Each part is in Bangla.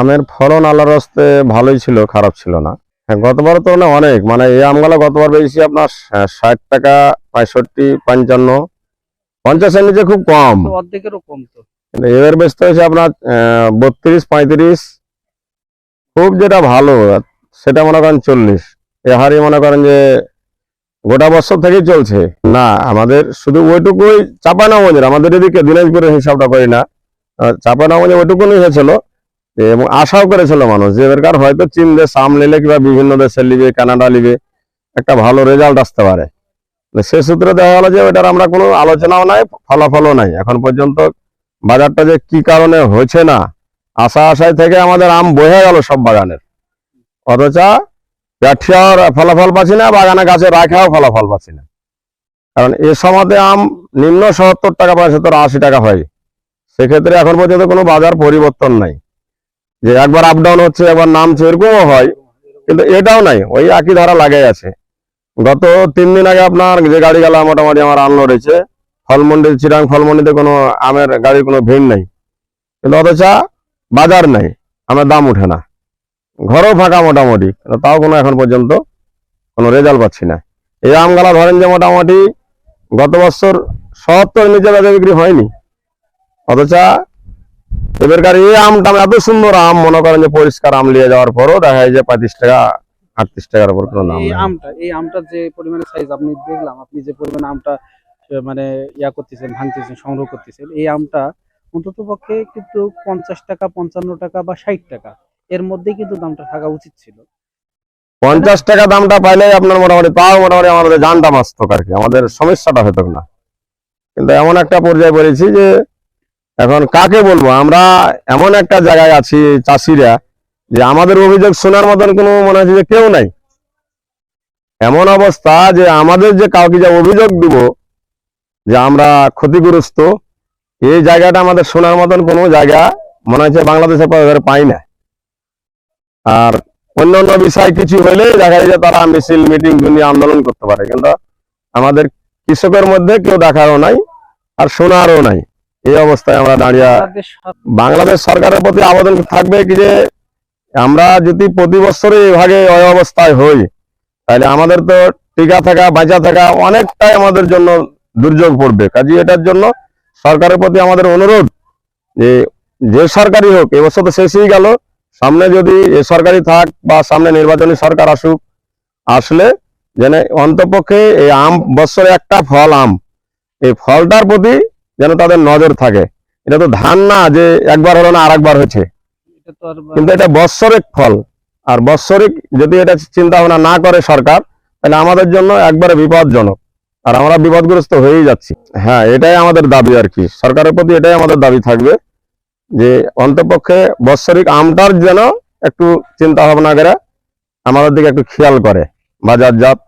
আমের ফলন আল্লাহর রাস্তে ভালোই ছিল খারাপ ছিল না। হ্যাঁ গতবার তো না অনেক মানে এই আমগুলো গতবার বেশি আপনার ষাট টাকা পঁয়ষট্টি পঞ্চান্ন। পঞ্চাশের নিচে খুব কম। অর্ধেকেরও কম তো। এবার বেচতে হয়েছে আপনার বত্রিশ পঁয়ত্রিশ। খুব যেটা ভালো সেটা মনে করেন চল্লিশ। এ হারই মনে করেন যে গোটা বছর থেকেই চলছে। না আমাদের শুধু ওইটুকুই চাপানগঞ্জের আমাদের এদিকে দিনাজপুরের হিসাবটা করি না। চাপানগঞ্জে ওইটুকুনি হয়েছিল। এবং আশাও করেছিল মানুষ যে এবারকার হয়তো চীন দেশ আম নিলে কিংবা বিভিন্ন দেশে নিবে, কানাডা নিবে, একটা ভালো রেজাল্ট আসতে পারে। সে সূত্রে দেখা গেল যে ওটার আমরা কোনো আলোচনাও নাই, ফলাফলও নাই। এখন পর্যন্ত বাজারটা যে কি কারণে হয়েছে না, আশা আশায় থেকে আমাদের আম বহে গেল সব বাগানের। অথচ ব্যাঠিয়ার ফলাফল পাচ্ছি না, বাগানে গাছে রাখাও ফলাফল পাচ্ছি না। কারণ এ সময়তে আম নিম্ন সত্তর টাকা পঁচাত্তর আশি টাকা হয়। সেক্ষেত্রে এখন পর্যন্ত কোনো বাজার পরিবর্তন নাই। যে একবার আপ ডাউন হচ্ছে, একবার নামছে এরকমও হয়, কিন্তু এটাও নাই, ওই একই ধারা লাগাই আছে। গত তিন দিন আগে আপনার যে গাড়ি গেলা, মোটামুটি আমার আনলোড হয়েছে। ফলমন্ডি চিরাং ফলমন্ডিতে কোনো আমের গাড়ির কোনো ভিড় নেই। কিন্তু অথচ বাজার নেই, আমার দাম উঠে না। ঘরও ফাঁকা মোটামুটি তাও কোনো এখন পর্যন্ত কোনো রেজাল্ট পাচ্ছি না। এই আমগুলা ধরেন যে মোটামুটি গত বছর সত্তর নিচে বেচা বিক্রি হয়নি। অথচ এবারকার এই আমটা এত সুন্দর আম মনে করেন যে পরিষ্কার আম নিয়ে যাওয়ার পরও দেখা যায় যে পঁয়ত্রিশ টাকা আটত্রিশ টাকার উপর কোনো দাম এই আমটা এই আমটার যে পরিমাণে সাইজ আপনি দেখলাম আপনি যে পরিমাণে আমটা মানে ইয়া করতেছেন ভাঙতেছেন সংগ্রহ করতেছেন এই আমটা অন্তত পক্ষে কিন্তু পঞ্চাশ টাকা পঞ্চান্ন টাকা বা ষাট টাকা এর মধ্যে কিন্তু দামটা থাকা উচিত ছিল। পঞ্চাশ টাকা দামটা পাইলে আপনার মোটামুটি তাও মোটামুটি আমাদের জানটা বাঁচত আর কি আমাদের সমস্যাটা হতো না। কিন্তু এমন একটা পর্যায়ে পড়েছি যে এখন কাকে বলব? আমরা এমন একটা জায়গায় আছি চাষিরা যে আমাদের অভিযোগ শোনার মতন কোনো মনে হচ্ছে যে কেউ নাই। এমন অবস্থা যে আমাদের যে কাউকে যে অভিযোগ দিব যে আমরা ক্ষতিগ্রস্ত, এই জায়গাটা আমাদের শোনার মতন কোনো জায়গা মনে হচ্ছে বাংলাদেশে পাই না। আর অন্যান্য বিষয় কিছু হলে দেখা যায় তারা মিছিল, মিটিং দুনিয়া আন্দোলন করতে পারে। কিন্তু আমাদের কৃষকের মধ্যে কেউ দেখারও নাই আর শোনারও নাই। এই অবস্থায় আমরা দাঁড়িয়ে বাংলাদেশ সরকারের প্রতি আবেদন থাকবে কি যে আমরা যদি প্রতি বছরে এভাবে ওই অবস্থায় হই তাহলে আমাদের তো টিকা থাকা বাঁচা থাকা অনেকটাই আমাদের জন্য দুর্যোগ পড়বে। কাজে এটার জন্য সরকারের প্রতি আমাদের অনুরোধ যে যে সরকারি হোক এবছর তো শেষই গেল সামনে যদি এ সরকারি থাক বা সামনে নির্বাচনী সরকার আসুক আসলে যেন অন্তপক্ষে এই আম বছরে একটা ফল আম এই ফলটার প্রতি যেন তাদের নজর থাকে। এটা তো ধান না যে একবার হলো না আরেকবার হয়েছে। এটা তো আর কিন্তু এটা বৎসরিক ফল। আর বৎসরিক যদি এটা চিন্তা ভাবনা না করে সরকার তাহলে আমাদের জন্য একবারে বিপদজনক আর আমরা বিপদগ্রস্ত হয়েই যাচ্ছি। হ্যাঁ এটাই আমাদের দাবি আর কি। সরকারের প্রতি এটাই আমাদের দাবি থাকবে যে অন্তপক্ষে বৎসরিক আমটার যেন একটু চিন্তা ভাবনা করে আমাদের দিকে একটু খেয়াল করে। বাজারজাত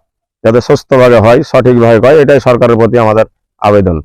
যাতে সুস্থভাবে হয় সঠিকভাবে হয় এটাই সরকারের প্রতি আমাদের আবেদন।